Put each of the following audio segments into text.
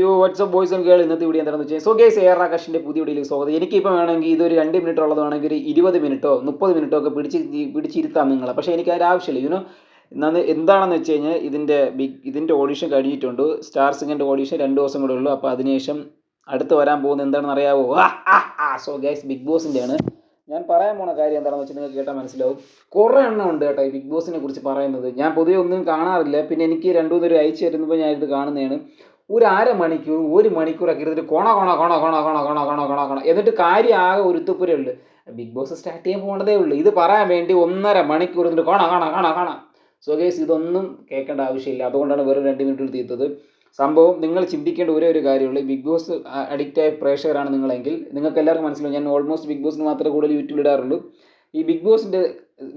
Yo WhatsApp boys and girl ഇന്നത്തെ video എന്താണെന്ന് വെച്ചാൽ സോ ഗേസ് എയർ ആകാശിന്റെ പുതിയ വീഡിയോയിലേക്ക് സ്വാഗതം. എനിക്കിപ്പോൾ വേണമെങ്കിൽ ഇതൊരു രണ്ട് മിനിറ്റ് ഉള്ളതാണെങ്കിൽ ഒരു ഇരുപത് മിനിറ്റോ മുപ്പത് മിനിറ്റോ ഒക്കെ പിടിച്ച് പിടിച്ചിരുത്താം നിങ്ങളെ. പക്ഷേ എനിക്ക് അതിന്റെ ആവശ്യമില്ല. യുനോ എന്താണെന്ന് വെച്ച് കഴിഞ്ഞാൽ ഇതിന്റെ ബിഗ് ഇതിന്റെ ഓഡീഷൻ കഴിഞ്ഞിട്ടുണ്ട്. സ്റ്റാർ സിംഗിന്റെ ഓഡീഷൻ രണ്ട് ദിവസം കൂടെ ഉള്ളൂ. അപ്പോൾ അതിനുശേഷം അടുത്ത് വരാൻ പോകുന്നത് എന്താണെന്ന് അറിയാവോ? സോ ഗേസ് ബിഗ് ബോസിന്റെ ആണ്. ഞാൻ പറയാൻ പോണ കാര്യം എന്താണെന്ന് വെച്ചാൽ നിങ്ങൾക്ക് കേട്ടാൽ മനസ്സിലാവും. കുറേ എണ്ണം ഉണ്ട് കേട്ടോ ഈ ബിഗ് ബോസിനെ കുറിച്ച് പറയുന്നത്. ഞാൻ പൊതുവെ ഒന്നും കാണാറില്ല. പിന്നെ എനിക്ക് രണ്ടു മൂന്നൊരു അയച്ചു തരുന്നപ്പോൾ ഞാൻ ഇത് കാണുന്നതാണ്. ഒരു അര മണിക്കൂർ ഒരു മണിക്കൂറൊക്കെ ഇരുന്നിട്ട് കൊണ കൊണ കൊണ കൊണ കൊണ കൊണ കൊണ കൊണ കൊണ. എന്നിട്ട് കാര്യം ആകെ ഒരുത്തുപ്പുരേ ബിഗ് ബോസ് സ്റ്റാർട്ട് ചെയ്യാൻ പോകേണ്ടതേ ഉള്ളൂ. ഇത് പറയാൻ വേണ്ടി ഒന്നര മണിക്കൂർ എന്നിട്ട് കൊണ കൊണ കൊണ കൊണ. സോ ഇതൊന്നും കേൾക്കേണ്ട ആവശ്യമില്ല. അതുകൊണ്ടാണ് വെറും രണ്ട് മിനിറ്റിൽ തീർത്തത് സംഭവം നിങ്ങൾ ചിന്തിക്കേണ്ട ഒരേ ഒരു കാര്യമുള്ളൂ. ബിഗ് ബോസ് അഡിക്റ്റായ പ്രേക്ഷകരാണ് നിങ്ങളെങ്കിൽ നിങ്ങൾക്ക് എല്ലാവർക്കും മനസ്സിലാവും. ഞാൻ ഓൾമോസ്റ്റ് ബിഗ് ബോസിന് മാത്രമേ കൂടുതൽ യൂട്യൂബിൽ ഇടാറുള്ളൂ. ഈ ബിഗ് ബോസിന്റെ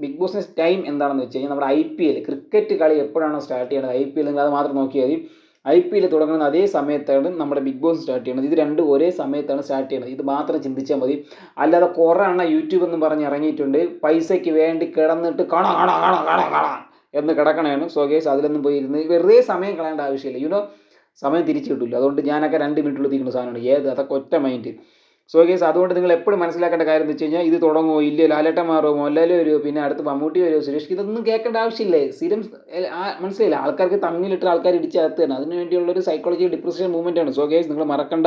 ബിഗ് ബോസിന്റെ ടൈം എന്താണെന്ന് വെച്ച് കഴിഞ്ഞാൽ നമ്മുടെ ഐ പി എൽ ക്രിക്കറ്റ് കളി എപ്പോഴാണോ സ്റ്റാർട്ട് ചെയ്യുന്നത്? ഐ പി എൽ നിങ്ങൾ അത് മാത്രം നോക്കിയാൽ മതി. ഐ പി എൽ തുടങ്ങുന്ന അതേ സമയത്താണ് നമ്മുടെ ബിഗ് ബോസ് സ്റ്റാർട്ട് ചെയ്യുന്നത്. ഇത് രണ്ടും ഒരേ സമയത്താണ് സ്റ്റാർട്ട് ചെയ്യുന്നത്. ഇത് മാത്രം ചിന്തിച്ചാൽ മതി. അല്ലാതെ കുറേ എണ്ണ യൂട്യൂബ് എന്ന് പറഞ്ഞ് ഇറങ്ങിയിട്ടുണ്ട്. പൈസയ്ക്ക് വേണ്ടി കിടന്നിട്ട് കാണാ കാണാ കാണാ കാണാ കാണാ എന്ന് കിടക്കണേണ്. സോ അതിലൊന്നും പോയി ഇരുന്ന് വെറുതെ സമയം കളയേണ്ട ആവശ്യമില്ല. യുനോ സമയം തിരിച്ചു കിട്ടില്ല അതുകൊണ്ട് ഞാനൊക്കെ രണ്ട് മിനിറ്റുള്ളിൽ തീരുന്ന സാധനമാണ്. ഏത്? അതൊക്കെ ഒറ്റ മൈൻഡ് സോ ഗേസ് അതുകൊണ്ട് നിങ്ങൾ എപ്പോഴും മനസ്സിലാക്കേണ്ട കാര്യം എന്ന് വെച്ച് കഴിഞ്ഞാൽ ഇത് തുടങ്ങുമോ ഇല്ലേ ലാലേട്ടൻ മാറുമോ മോഹൻലാൽ വരുമോ പിന്നെ അടുത്ത് മമ്മൂട്ടി വരുമോ സുരേഷ് ഇതൊന്നും കേൾക്കേണ്ട ആവശ്യമില്ലേ. സ്ഥിരം മനസ്സിലായില്ല? ആൾക്കാർക്ക് തമ്മിലിട്ട് ആൾക്കാർ ഇടിച്ചകത്ത് തന്നെ അതിന് വേണ്ടിയുള്ള ഒരു സൈക്കോളജി ഡിപ്രഷൻ മൂവ്മെന്റ് ആണ്. സോ ഗേസ് നിങ്ങൾ മറക്കണ്ട.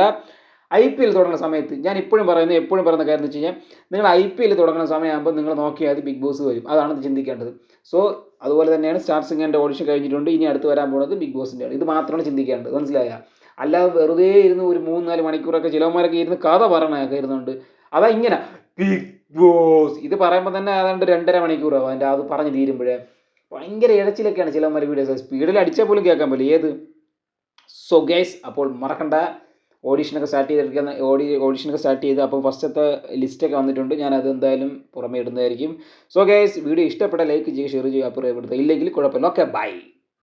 ഐ പി എൽ തുടങ്ങുന്ന സമയത്ത് ഞാൻ ഇപ്പോഴും പറയുന്നത് എപ്പോഴും പറയുന്ന കാര്യം എന്ന് വെച്ച് കഴിഞ്ഞാൽ നിങ്ങൾ ഐ പി എൽ തുടങ്ങുന്ന സമയമാകുമ്പോൾ നിങ്ങൾ നോക്കിയാൽ ബിഗ് ബോസ് വരും. അതാണ് ചിന്തിക്കേണ്ടത്. സോ അതുപോലെ തന്നെയാണ് സ്റ്റാർ സിംഗറിന്റെ ഓഡിഷൻ കഴിഞ്ഞിട്ടുണ്ട്. ഇനി അടുത്ത് വരാൻ പോകുന്നത് ബിഗ് ബോസിന്റെ ആണ് ഇത് മാത്രമാണ് ചിന്തിക്കേണ്ടത്. മനസ്സിലായ? അല്ലാതെ വെറുതെ ഇരുന്ന് ഒരു മൂന്ന് നാല് മണിക്കൂറൊക്കെ ചിലവന്മാരൊക്കെ ഇരുന്ന് കഥ പറയണൊക്കെ ഇരുന്നുണ്ട്. അതാ ഇങ്ങനെ. ബിഗ് ബോസ് ഇത് പറയുമ്പോൾ തന്നെ ഏതാണ്ട് രണ്ടര മണിക്കൂറാവും അതിന്റെ അത് പറഞ്ഞ് തീരുമ്പോഴേ. ഭയങ്കര ഇഴച്ചിലൊക്കെയാണ് ചിലവന്മാർ വീഡിയോസ് സ്പീഡിൽ അടിച്ചാൽ പോലും കേൾക്കാൻ പറ്റില്ല. ഏത്? സോ ഗൈസ് അപ്പോൾ മറക്കണ്ട. ഓഡീഷനൊക്കെ സ്റ്റാർട്ട് ചെയ്തിരിക്കുന്ന ഓഡി ഓഡീഷനൊക്കെ സ്റ്റാർട്ട് ചെയ്ത് അപ്പോൾ ഫസ്റ്റത്തെ ലിസ്റ്റൊക്കെ വന്നിട്ടുണ്ട്. ഞാൻ അതെന്തായാലും പുറമേ ഇടുന്നതായിരിക്കും. സോ ഗൈസ് വീഡിയോ ഇഷ്ടപ്പെട്ട ലൈക്ക് ചെയ്യുക ഷെയർ ചെയ്യുക അപ്പുറം ഇവിടുത്തെ ഇല്ലെങ്കിൽ കുഴപ്പമില്ല. Okay bye